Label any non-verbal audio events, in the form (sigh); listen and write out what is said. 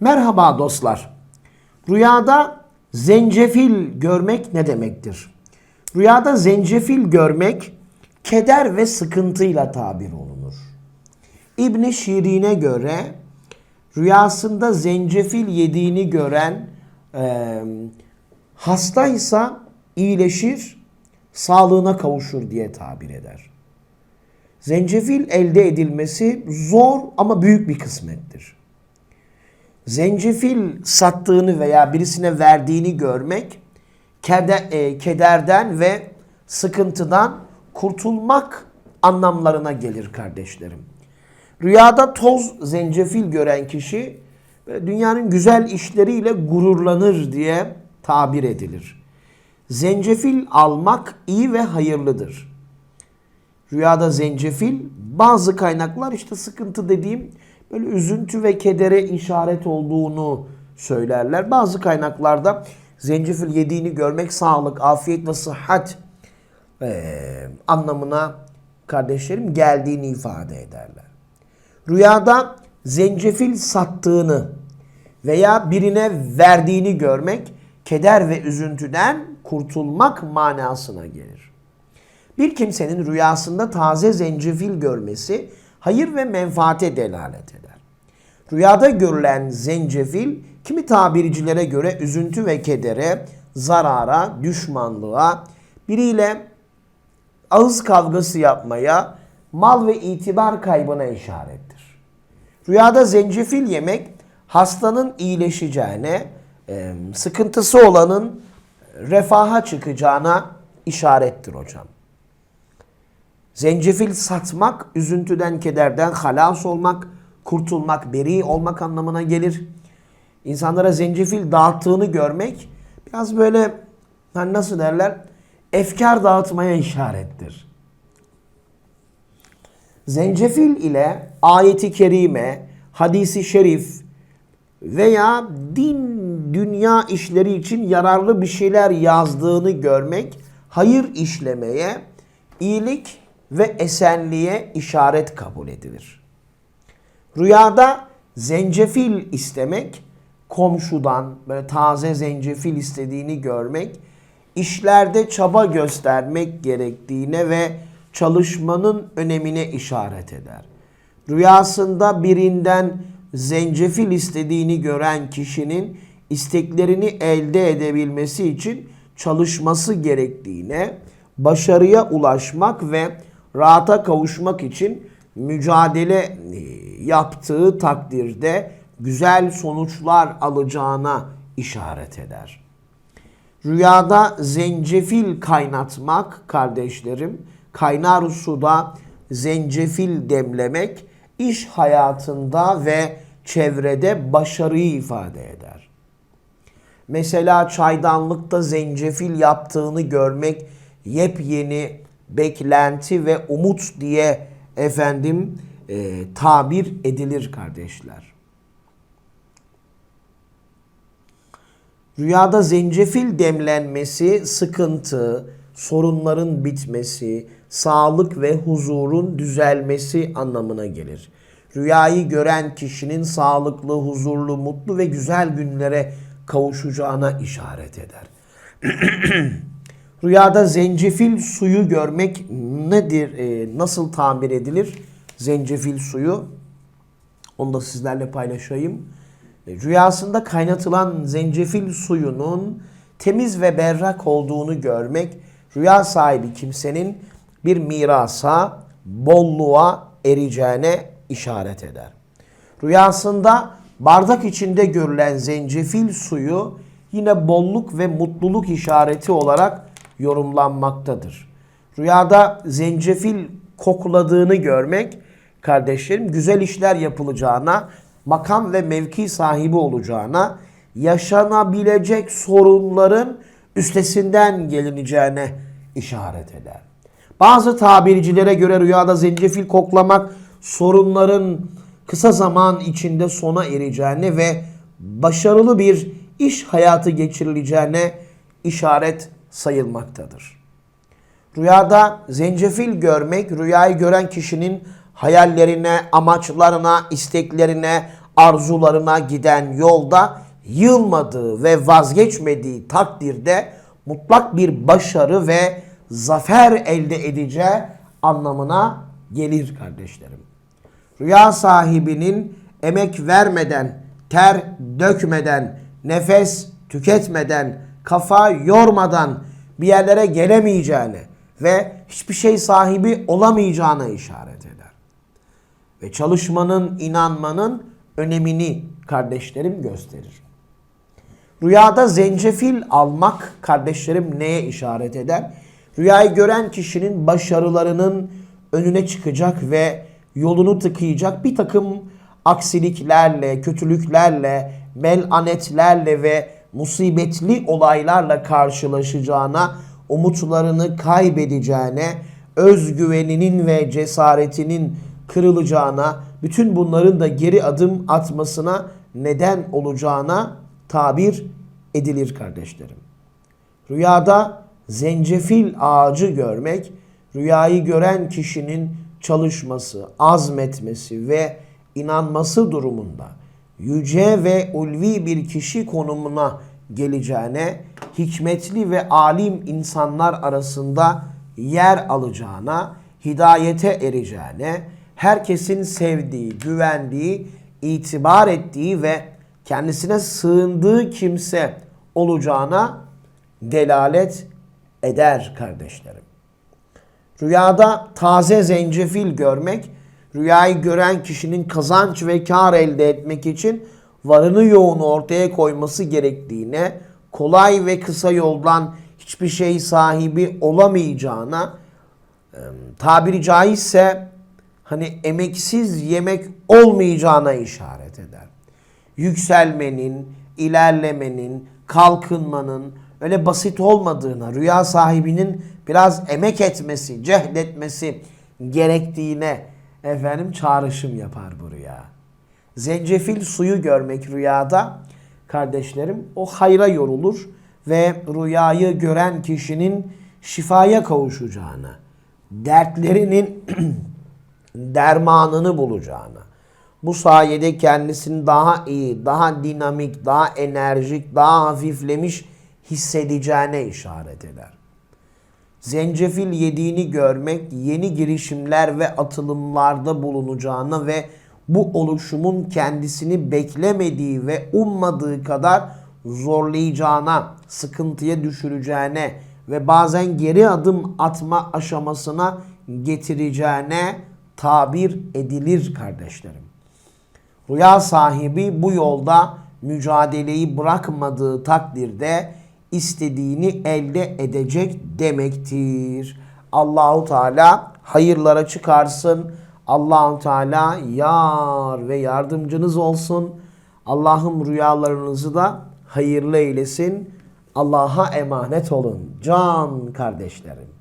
Merhaba dostlar. Rüyada zencefil görmek ne demektir? Rüyada zencefil görmek keder ve sıkıntıyla tabir olunur. İbn Şirin'e göre rüyasında zencefil yediğini gören e, hastaysa iyileşir, sağlığına kavuşur diye tabir eder. Zencefil elde edilmesi zor ama büyük bir kısmettir. Zencefil sattığını veya birisine verdiğini görmek kede- e, kederden ve sıkıntıdan kurtulmak anlamlarına gelir kardeşlerim. Rüyada toz zencefil gören kişi dünyanın güzel işleriyle gururlanır diye tabir edilir. Zencefil almak iyi ve hayırlıdır. Rüyada zencefil bazı kaynaklar işte sıkıntı dediğim böyle üzüntü ve kedere işaret olduğunu söylerler. Bazı kaynaklarda zencefil yediğini görmek sağlık, afiyet ve sıhhat eee, anlamına kardeşlerim geldiğini ifade ederler. Rüyada zencefil sattığını veya birine verdiğini görmek keder ve üzüntüden kurtulmak manasına gelir. Bir kimsenin rüyasında taze zencefil görmesi hayır ve menfaate delalet eder. Rüyada görülen zencefil kimi tabircilere göre üzüntü ve kedere, zarara, düşmanlığa, biriyle ağız kavgası yapmaya, mal ve itibar kaybına işarettir. Rüyada zencefil yemek hastanın iyileşeceğine, sıkıntısı olanın refaha çıkacağına işarettir hocam. Zencefil satmak, üzüntüden, kederden halas olmak, kurtulmak, beri olmak anlamına gelir. İnsanlara zencefil dağıttığını görmek biraz böyle hani nasıl derler? Efkar dağıtmaya işarettir. Zencefil ile ayeti kerime, hadisi şerif veya din, dünya işleri için yararlı bir şeyler yazdığını görmek hayır işlemeye, iyilik ve esenliğe işaret kabul edilir. Rüyada zencefil istemek, komşudan böyle taze zencefil istediğini görmek, işlerde çaba göstermek gerektiğine ve çalışmanın önemine işaret eder. Rüyasında birinden zencefil istediğini gören kişinin isteklerini elde edebilmesi için çalışması gerektiğine, başarıya ulaşmak ve rahata kavuşmak için mücadele e, yaptığı takdirde güzel sonuçlar alacağına işaret eder. Rüyada zencefil kaynatmak kardeşlerim, kaynar suda zencefil demlemek iş hayatında ve çevrede başarıyı ifade eder. Mesela çaydanlıkta zencefil yaptığını görmek yepyeni beklenti ve umut diye efendim e, tabir edilir kardeşler. Rüyada zencefil demlenmesi sıkıntı, sorunların bitmesi, sağlık ve huzurun düzelmesi anlamına gelir. Rüyayı gören kişinin sağlıklı, huzurlu, mutlu ve güzel günlere kavuşacağına işaret eder. (clears throat) Rüyada zencefil suyu görmek nedir? e, nasıl tabir edilir? Zencefil suyu. Onu da sizlerle paylaşayım. E, Rüyasında kaynatılan zencefil suyunun temiz ve berrak olduğunu görmek rüya sahibi kimsenin bir mirasa, bolluğa ereceğine işaret eder. Rüyasında bardak içinde görülen zencefil suyu yine bolluk ve mutluluk işareti olarak yorumlanmaktadır. Rüyada zencefil kokladığını görmek kardeşlerim güzel işler yapılacağına, makam ve mevki sahibi olacağına, yaşanabilecek sorunların üstesinden gelineceğine işaret eder. Bazı tabircilere göre rüyada zencefil koklamak sorunların kısa zaman içinde sona ereceğine ve başarılı bir iş hayatı geçirileceğine işaret sayılmaktadır. Rüyada zencefil görmek rüyayı gören kişinin hayallerine, amaçlarına, isteklerine, arzularına giden yolda yılmadığı ve vazgeçmediği takdirde mutlak bir başarı ve zafer elde edeceği anlamına gelir kardeşlerim. Rüya sahibinin emek vermeden, ter dökmeden, nefes tüketmeden, kafa yormadan bir yerlere gelemeyeceğini ve hiçbir şey sahibi olamayacağına işaret eder. Ve çalışmanın, inanmanın önemini kardeşlerim gösterir. Rüyada zencefil almak kardeşlerim neye işaret eder? Rüyayı gören kişinin başarılarının önüne çıkacak ve yolunu tıkayacak bir takım aksiliklerle, kötülüklerle, melanetlerle ve musibetli olaylarla karşılaşacağına, umutlarını kaybedeceğine, özgüveninin ve cesaretinin kırılacağına, bütün bunların da geri adım atmasına neden olacağına tabir edilir kardeşlerim. Rüyada zencefil ağacı görmek, rüyayı gören kişinin çalışması, azmetmesi ve inanması durumunda yüce ve ulvi bir kişi konumuna geleceğine, hikmetli ve alim insanlar arasında yer alacağına, hidayete ereceğine, herkesin sevdiği, güvendiği, itibar ettiği ve kendisine sığındığı kimse olacağına delalet eder kardeşlerim. Rüyada taze zencefil görmek, rüyayı gören kişinin kazanç ve kar elde etmek için varını yoğunu ortaya koyması gerektiğine, kolay ve kısa yoldan hiçbir şey sahibi olamayacağına, tabiri caizse hani emeksiz yemek olmayacağına işaret eder. Yükselmenin, ilerlemenin, kalkınmanın öyle basit olmadığına, rüya sahibinin biraz emek etmesi, cehdetmesi gerektiğine efendim çağrışım yapar bu rüya. Zencefil suyu görmek rüyada kardeşlerim o hayra yorulur ve rüyayı gören kişinin şifaya kavuşacağını, dertlerinin (clears throat) dermanını bulacağını, bu sayede kendisini daha iyi, daha dinamik, daha enerjik, daha hafiflemiş hissedeceğine işaret eder. Zencefil yediğini görmek yeni girişimler ve atılımlarda bulunacağını ve bu oluşumun kendisini beklemediği ve ummadığı kadar zorlayacağına, sıkıntıya düşüreceğine ve bazen geri adım atma aşamasına getireceğine tabir edilir kardeşlerim. Rüya sahibi bu yolda mücadeleyi bırakmadığı takdirde istediğini elde edecek demektir. Allahu Teala hayırlara çıkarsın. Allahu Teala yar ve yardımcınız olsun. Allah'ım rüyalarınızı da hayırlı eylesin. Allah'a emanet olun can kardeşlerim.